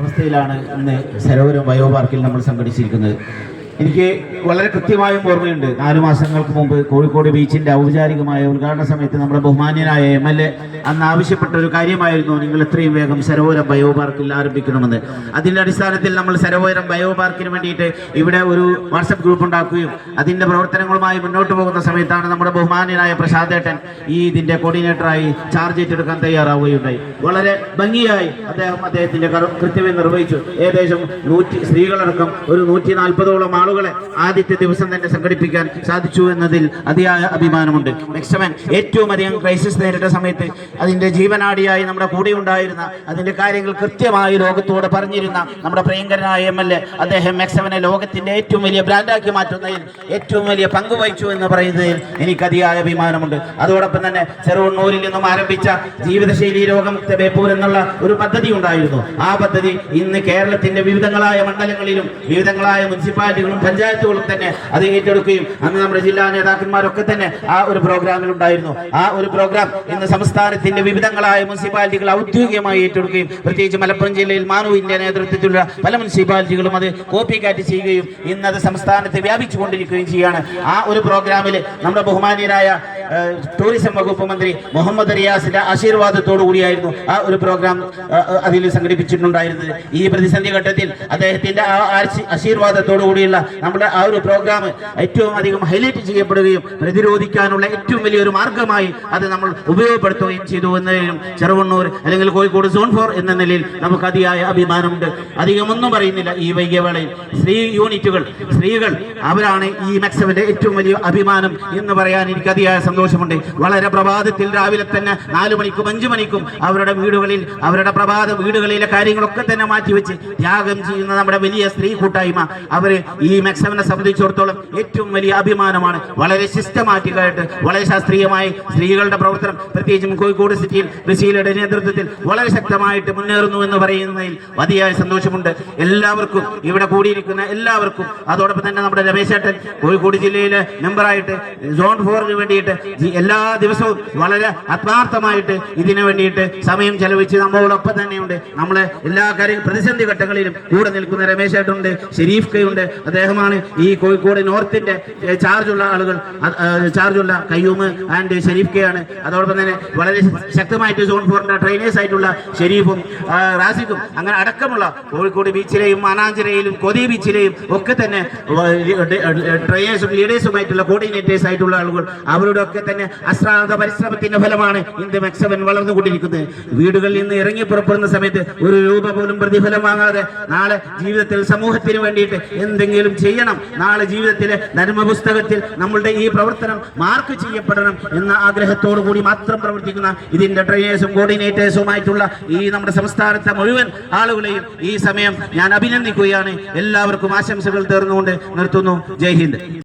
അവസ്ഥയിലാണ് ഇന്ന് സരോവരം ബയോ പാർക്കിൽ നമ്മൾ സംഘടിച്ചിരിക്കുന്നത്. എനിക്ക് വളരെ കൃത്യമായും ഓർമ്മയുണ്ട്. നാലു മാസങ്ങൾക്ക് മുമ്പ് കോഴിക്കോട് ബീച്ചിന്റെ ഔപചാരികമായ ഉദ്ഘാടന സമയത്ത് നമ്മുടെ ബഹുമാന്യനായ എം എൽ എ അന്ന് ആവശ്യപ്പെട്ട ഒരു കാര്യമായിരുന്നു. നിങ്ങൾ എത്രയും വേഗം സരോവരം ബയോ പാർക്കിൽ ആരംഭിക്കണമെന്ന്. അതിന്റെ അടിസ്ഥാനത്തിൽ നമ്മൾ സരോവരം ബയോ പാർക്കിന് വേണ്ടിയിട്ട് ഇവിടെ ഒരു വാട്സപ്പ് ഗ്രൂപ്പ് ഉണ്ടാക്കുകയും അതിന്റെ പ്രവർത്തനങ്ങളുമായി മുന്നോട്ട് പോകുന്ന സമയത്താണ് നമ്മുടെ ബഹുമാന്യനായ പ്രസാദേട്ടൻ ഈ ഇതിന്റെ കോർഡിനേറ്ററായി ചാർജ് ഏറ്റെടുക്കാൻ തയ്യാറാവുകയുണ്ടായി. വളരെ ഭംഗിയായി അദ്ദേഹം അദ്ദേഹത്തിന്റെ കൃത്യമായി നിർവഹിച്ചു. ഏകദേശം നൂറ്റി സ്ത്രീകളടക്കം ഒരു നൂറ്റി നാൽപ്പതോളം ആളുകളെ ആദ്യത്തെ ദിവസം തന്നെ സംഘടിപ്പിക്കാൻ സാധിച്ചു എന്നതിൽ അതിയായ അഭിമാനമുണ്ട്. മെക്സമൻ ഏറ്റവും അധികം ക്രൈസിസ് നേരിട്ട സമയത്ത് അതിന്റെ ജീവനാടിയായി നമ്മുടെ കൂടെ ഉണ്ടായിരുന്ന അതിന്റെ കാര്യങ്ങൾ കൃത്യമായി ലോകത്തോട് പറഞ്ഞിരുന്ന നമ്മുടെ പ്രിയങ്കരനായ എം എൽ എ അദ്ദേഹം മെക്സമനെ ലോകത്തിന്റെ ഏറ്റവും വലിയ ബ്രാൻഡാക്കി മാറ്റുന്നതിൽ ഏറ്റവും വലിയ പങ്ക് വഹിച്ചു എന്ന് പറയുന്നതിൽ എനിക്ക് അതിയായ അഭിമാനമുണ്ട്. അതോടൊപ്പം തന്നെ ചെറുവണ്ണൂരിൽ നിന്നും ആരംഭിച്ച ജീവിതശൈലി രോഗമുക്ത ബേപ്പൂർ എന്നുള്ള ഒരു പദ്ധതി ഉണ്ടായിരുന്നു. ആ പദ്ധതി ഇന്ന് കേരളത്തിന്റെ വിവിധങ്ങളായ മണ്ഡലങ്ങളിലും വിവിധങ്ങളായ മുനിസിപ്പാലിറ്റികളും പഞ്ചായത്തുകളും തന്നെ അത് ഏറ്റെടുക്കുകയും അന്ന് നമ്മുടെ ജില്ലാ നേതാക്കന്മാരൊക്കെ തന്നെ ആ ഒരു പ്രോഗ്രാമിൽ ഉണ്ടായിരുന്നു. ആ ഒരു പ്രോഗ്രാം ഇന്ന് സംസ്ഥാനത്തിന്റെ വിവിധങ്ങളായ മുനിസിപ്പാലിറ്റികൾ ഔദ്യോഗികമായി ഏറ്റെടുക്കുകയും പ്രത്യേകിച്ച് മലപ്പുറം ജില്ലയിൽ മാനുവിന്റെ നേതൃത്വത്തിലുള്ള പല മുനിസിപ്പാലിറ്റികളും അത് കോപ്പി കാറ്റ് ചെയ്യുകയും ഇന്നത് സംസ്ഥാനത്ത് വ്യാപിച്ചുകൊണ്ടിരിക്കുകയും ചെയ്യുകയാണ് ആ ഒരു പ്രോഗ്രാമിൽ നമ്മുടെ ബഹുമാനീയരായ ടൂറിസം വകുപ്പ് മന്ത്രി മുഹമ്മദ് റിയാസിന്റെ ആശീർവാദത്തോടു കൂടിയായിരുന്നു ആ ഒരു പ്രോഗ്രാം അതിൽ സംഘടിപ്പിച്ചിട്ടുണ്ടായിരുന്നത്. ഈ പ്രതിസന്ധി ഘട്ടത്തിൽ അദ്ദേഹത്തിന്റെ ആ ആശി- ആശീർവാദത്തോടു കൂടിയുള്ള നമ്മുടെ ആ ഒരു പ്രോഗ്രാം ഏറ്റവും അധികം ഹൈലൈറ്റ് ചെയ്യപ്പെടുകയും പ്രതിരോധിക്കാനുള്ള ഏറ്റവും വലിയൊരു മാർഗമായി അത് നമ്മൾ ഉപയോഗപ്പെടുത്തുകയും ചെയ്തു എന്നതിലും ചെറുവണ്ണൂർ അല്ലെങ്കിൽ കോഴിക്കോട് സോൺ ഫോർ എന്ന നിലയിൽ നമുക്ക് അതിയായ അഭിമാനമുണ്ട്. അധികമൊന്നും പറയുന്നില്ല ഈ വൈകിയവേളയിൽ. സ്ത്രീ യൂണിറ്റുകൾ സ്ത്രീകൾ അവരാണ് ഈ മെക്സവിന്റെ ഏറ്റവും വലിയ അഭിമാനം എന്ന് പറയാൻ എനിക്ക് അതിയായ സന്തോഷമുണ്ട്. വളരെ പ്രഭാതത്തിൽ രാവിലെ തന്നെ നാലു മണിക്കും അഞ്ചു മണിക്കും അവരുടെ വീടുകളിൽ അവരുടെ പ്രഭാത വീടുകളിലെ കാര്യങ്ങളൊക്കെ തന്നെ മാറ്റിവെച്ച് ത്യാഗം ചെയ്യുന്ന നമ്മുടെ വലിയ സ്ത്രീ കൂട്ടായ്മ. അവർ ഈ മെക്സവനെ സംബന്ധിച്ചിടത്തോളം ഏറ്റവും വലിയ അഭിമാനമാണ്. വളരെ സിസ്റ്റമാറ്റിക് ആയിട്ട് വളരെ ശാസ്ത്രീയമായി സ്ത്രീകളുടെ പ്രവർത്തനം. പ്രത്യേകിച്ചും കോഴിക്കോട് സിറ്റിയിൽ ഋഷിയുടെ നേതൃത്വത്തിൽ വളരെ ശക്തമായിട്ട് മുന്നേറുന്നു എന്ന് പറയുന്നതിൽ വലിയ സന്തോഷമുണ്ട്. എല്ലാവർക്കും ഇവിടെ കൂടിയിരിക്കുന്ന എല്ലാവർക്കും. അതോടൊപ്പം തന്നെ നമ്മുടെ രമേശേട്ടൻ കോഴിക്കോട് ജില്ലയിലെ മെമ്പറായിട്ട് സോൺ ഫോറിന് വേണ്ടിയിട്ട് എല്ലാ ദിവസവും വളരെ ആത്മാർത്ഥമായിട്ട് ഇതിനു വേണ്ടിയിട്ട് സമയം ചെലവഴിച്ച് നമ്മളോടൊപ്പം തന്നെയുണ്ട്. നമ്മളെ എല്ലാ കാര്യ പ്രതിസന്ധി ഘട്ടങ്ങളിലും കൂടെ നിൽക്കുന്ന രമേശ് ഏട്ടുണ്ട് ഷെരീഫ് കൈയുണ്ട്. അദ്ദേഹമാണ് ഈ കോഴിക്കോട് നോർത്തിന്റെ ചാർജുള്ള ആളുകൾ. ചാർജുള്ള കയ്യൂമ് ആൻഡ് ഷെരീഫ് കെ ആണ്. അതോടൊപ്പം തന്നെ വളരെ ശക്തമായിട്ട് സോൺ ഫോറിന്റെ ട്രെയിനേഴ്സ് ആയിട്ടുള്ള ഷെരീഫും റാസിഖും അങ്ങനെ അടക്കമുള്ള കോഴിക്കോട് ബീച്ചിലെയും മാനാഞ്ചിറയിലും കൊതി ബീച്ചിലെയും ഒക്കെ തന്നെ ട്രെയിനേഴ്സും ലീഡേഴ്സുമായിട്ടുള്ള കോർഡിനേറ്റേഴ്സ് ആയിട്ടുള്ള ആളുകൾ അവരുടെ ഒക്കെ തന്നെ അശ്രാന്ത പരിശ്രമത്തിന്റെ ഫലമാണ് ഇന്ന് മെക്സവൻ വളർന്നുകൊണ്ടിരിക്കുന്നത്. വീടുകളിൽ നിന്ന് ഇറങ്ങി പുറപ്പെടുന്ന സമയത്ത് ഒരു രൂപ പോലും പ്രതിഫലം വാങ്ങാതെ നാളെ ജീവിതത്തിൽ സമൂഹത്തിന് വേണ്ടിയിട്ട് എന്തെങ്കിലും ചെയ്യണം. നാളെ ജീവിതത്തിലെ ധർമ്മ പുസ്തകത്തിൽ നമ്മളുടെ ഈ പ്രവർത്തനം മാർക്ക് ചെയ്യപ്പെടണം എന്ന ആഗ്രഹത്തോടു കൂടി മാത്രം പ്രവർത്തിക്കുന്ന ഇതിന്റെ ട്രെയിനേഴ്സും കോർഡിനേറ്റേഴ്സുമായിട്ടുള്ള ഈ നമ്മുടെ സംസ്ഥാനത്തെ മുഴുവൻ ആളുകളെയും ഈ സമയം ഞാൻ അഭിനന്ദിക്കുകയാണ്. എല്ലാവർക്കും ആശംസകൾ തീർന്നുകൊണ്ട് നിർത്തുന്നു. ജയ് ഹിന്ദ്.